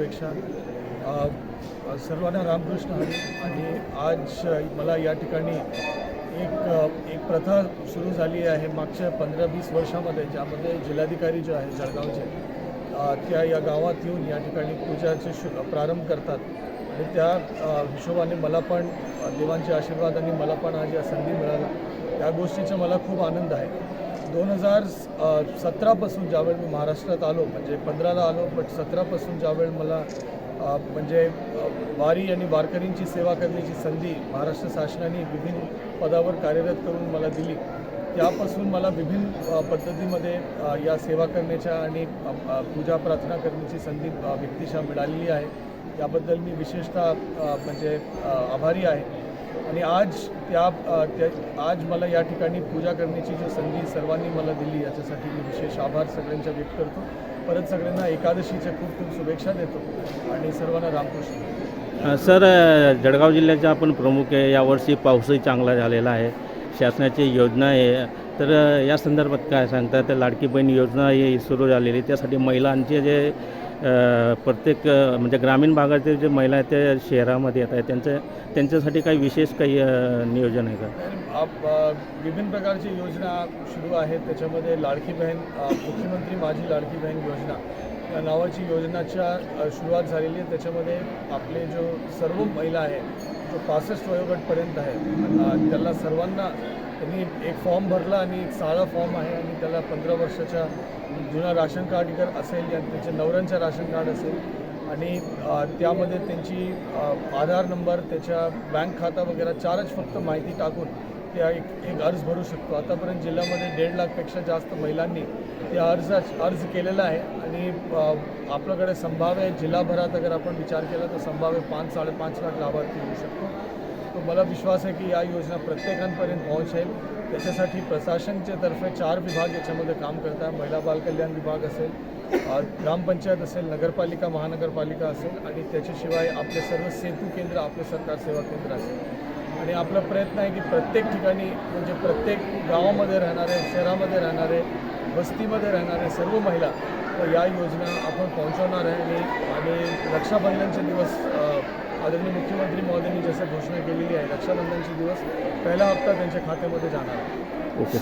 करण्यापेक्षा सर्वांना रामकृष्ण हरी. आणि आज मला या ठिकाणी एक एक प्रथा सुरू झाली आहे मागच्या पंधरा वीस वर्षामध्ये ज्यामध्ये जिल्हाधिकारी जे आहेत जळगावचे त्या या गावात येऊन या ठिकाणी पूजाचे शु प्रारंभ करतात. आणि त्या हिशोबाने मला पण देवांच्या आशीर्वाद आशीर्वादाने मला पण आज या संधी मिळाला त्या गोष्टीचा मला खूप आनंद आहे. दोन हजार सतरापासून ज्यावेळी मी महाराष्ट्रात आलो म्हणजे पंधराला आलो बट सतरापासून ज्यावेळी मला म्हणजे वारी आणि वारकरींची सेवा करण्याची संधी महाराष्ट्र शासनाने विभिन्न पदावर कार्यरत करून मला दिली त्यापासून मला विभिन्न पद्धतीमध्ये या सेवा करण्याच्या आणि पूजा प्रार्थना करण्याची संधी व्यक्तिशा मिळालेली आहे. याबद्दल मी विशेषतः म्हणजे आभारी आहे. आणि आज त्या त्या आज मला या ठिकाणी पूजा करण्याची जी संधी सर्वांनी मला दिली याच्यासाठी मी विशेष आभार सगळ्यांचा व्यक्त करतो. परत सगळ्यांना एकादशीच्या खूप खूप शुभेच्छा देतो आणि सर्वांना रामकृष्ण. सर जळगाव जिल्ह्याचे आपण प्रमुख आहे. यावर्षी पाऊसही चांगला झालेला आहे. शासनाची योजना आहे. तर या संदर्भात काय सांगता? तर लाडकी बहीण योजना ही सुरू झालेली आहे. त्यासाठी महिलांचे जे प्रत्येक म्हणजे ग्रामीण भागातील जे महिला आहेत ते शहरामध्ये येत आहेत. त्यांचं त्यांच्यासाठी काही विशेष काही नियोजन आहे का? आप विभिन्न प्रकारची योजना सुरू आहेत. त्याच्यामध्ये लाडकी बहीण मुख्यमंत्री माझी लाडकी बहीण योजना. नावाची योजनाच्या सुरुवात झालेली आहे. त्याच्यामध्ये आपले जो सर्व महिला आहे जो पासष्ट वयोगटपर्यंत आहे त्याला सर्वांना त्यांनी एक फॉर्म भरला आणि एक साधा फॉर्म आहे आणि त्याला पंधरा वर्षाच्या जुना राशन कार्ड जर असेल या त्यांच्या नवऱ्यांचं राशन कार्ड असेल आणि त्यामध्ये त्यांची आधार नंबर त्याच्या बँक खाता वगैरे चारच फक्त माहिती टाकून त्या एक एक अर्ज भरू शकतो. आतापर्यंत जिल्ह्यामध्ये दीड लाखपेक्षा जास्त महिलांनी त्या अर्ज अर्ज केलेला आहे. आणि आपल्याकडे संभाव्य जिल्हाभरात अगर आपण विचार केला तर संभाव्य पाच साडेपाच लाख लाभार्थी होऊ शकतो. तो मला विश्वास आहे की या योजना प्रत्येकांपर्यंत पोहोचेल. त्याच्यासाठी प्रशासनच्या तर्फे चार विभाग याच्यामध्ये काम करत आहे महिला बालकल्याण विभाग असेल ग्रामपंचायत असेल नगरपालिका महानगरपालिका असेल. आणि त्याच्याशिवाय आपले सर्व सेतू केंद्र आपले सरकार सेवा केंद्र असेल. आणि आपला प्रयत्न आहे की प्रत्येक ठिकाणी म्हणजे प्रत्येक गावामध्ये राहणारे शहरामध्ये राहणारे वस्तीमध्ये राहणारे सर्व महिला तर या योजना आपण पोहोचवणार आहे. आणि आणि रक्षाबंधनचे दिवस आदरणीय मुख्यमंत्री महोदयांनी जसं घोषणा केलेली आहे रक्षाबंधनचे दिवस पहिला हप्ता त्यांच्या खात्यामध्ये जाणार आहे. ओके.